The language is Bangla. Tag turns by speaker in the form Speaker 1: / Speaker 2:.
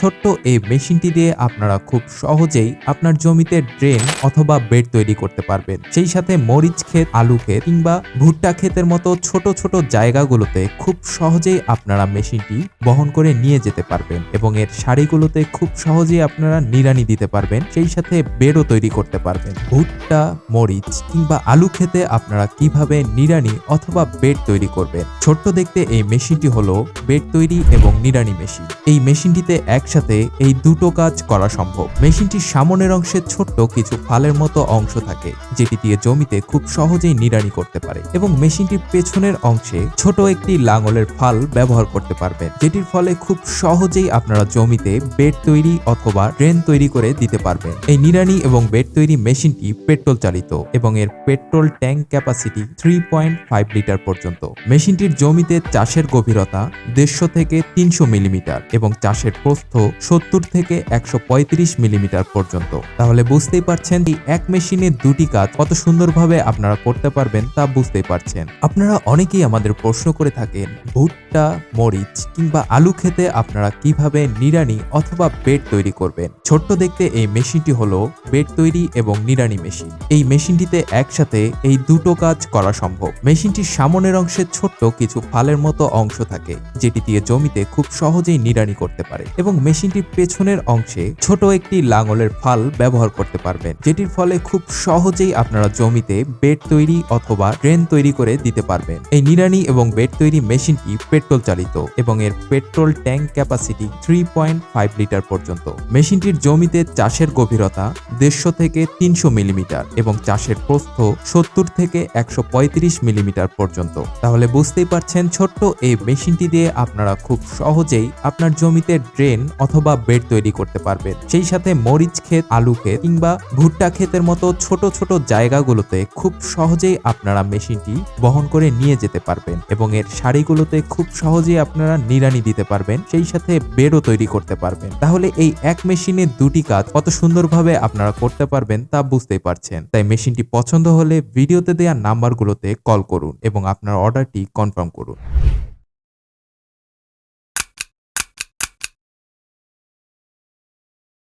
Speaker 1: ছোট্ট এই মেশিনটি দিয়ে আপনারা খুব সহজেই আপনার জমিতে ড্রেন অথবা বেড তৈরি করতে পারবেন। সেই সাথে মরিচ ক্ষেত, আলু ক্ষেত কিংবা ভুট্টা ক্ষেতের মতো ছোট ছোট জায়গাগুলোতে খুব সহজেই আপনারা মেশিনটি বহন করে নিয়ে যেতে পারবেন এবং এর সারিগুলোতে খুব সহজেই আপনারা নিড়ানি দিতে পারবেন। সেই সাথে বেডও তৈরি করতে পারবেন। ভুট্টা, মরিচ কিংবা আলু খেতে আপনারা কীভাবে নিড়ানি অথবা বেড তৈরি করবেন? ছোট্ট দেখতে এই মেশিনটি হলো বেড তৈরি এবং নিড়ানি মেশিন। এই মেশিনটিতে একসাথে এই দুটো কাজ করা সম্ভব। মেশিনটির সামনের অংশে ছোট্ট কিছু ফালের মতো অংশ থাকে, যেটি দিয়ে জমিতে খুব সহজেই নিড়ানি করতে পারে এবং মেশিনটির পেছনের অংশে ছোট একটি লাঙলের ফাল ব্যবহার করতে পারবেন, যেটির ফলে খুব সহজেই আপনারা জমিতে বেড তৈরি অথবা ড্রেন তৈরি করে দিতে পারবেন। এই নিড়ানি এবং বেড তৈরি মেশিনটি পেট্রোল চালিত এবং এর petrol tank capacity three point five litre পর্যন্ত। মেশিনটির জমিতে চাষের গভীরতা দেড়শো থেকে তিনশো মিলিমিটার এবং চাষের প্রস্থ সত্তর থেকে একশো পঁয়ত্রিশ মিলিমিটার পর্যন্ত। তাহলে বুঝতেই পারছেন এই এক মেশিনে দুটি কাজ কত সুন্দরভাবে আপনারা করতে পারবেন তা বুঝতেই পারছেন। আপনারা অনেকেই আমাদের প্রশ্ন করে থাকেন ভুট্টা মরিচ কিংবা আলু খেতে আপনারা কীভাবে নিড়ানি অথবা বেড তৈরি করবেন? ছোট্ট দেখতে এই মেশিনটি হলো বেড তৈরি এবং নিরানি মেশিন। এই মেশিনটিতে একসাথে এই দুটো কাজ করা সম্ভব। মেশিনটির সামনের অংশে ছোট্ট কিছু ফালের মতো অংশ থাকে, যেটি দিয়ে জমিতে খুব সহজেই নিড়ানি করতে পারে এবং মেশিনটির পেছনের অংশে ছোট একটি লাঙলের ফাল ব্যবহার করতে পারবেন, যেটির ফলে খুব সহজেই আপনারা জমিতে বেড তৈরি অথবা ড্রেন তৈরি করে দিতে পারবেন। এই নিড়ানি এবং বেড তৈরি মেশিনটি পেট্রোল চালিত এবং এর petrol tank capacity three litre পর্যন্ত। মেশিনটির জমিতে চাষের গভীরতা দেড়শো থেকে তিনশো মিলিমিটার এবং চাষের প্রস্থ সত্তর থেকে একশো পঁয়ত্রিশ মিলিমিটার পর্যন্ত। তাহলে বুঝতেই পারছেন ছোট্ট এই মেশিনটি দিয়ে আপনারা খুব সহজেই আপনার জমিতে ড্রেন অথবা বেড তৈরি করতে পারবেন। সেই সাথে মরিচ ক্ষেত, আলু ক্ষেত কিংবা ভুট্টা ক্ষেতের মতো ছোট ছোট জায়গাগুলোতে খুব সহজেই আপনারা মেশিনটি বহন করে নিয়ে যেতে পারবেন এবং এর সারিগুলোতে খুব সহজেই আপনারা নিরানি দিতে পারবেন, সেই সাথে বেডও তৈরি করতে পারবেন। তাহলে এই এক মেশিনে দুটি কাজ কত সুন্দরভাবে আপনারা করতে পারবেন তা বুঝতেই পারছেন। তাই মেশিনটি পছন্দ হলে ভিডিওতে দেওয়া নাম্বারগুলোতে কল করুন এবং আপনার অর্ডারটি কনফার্ম করুন।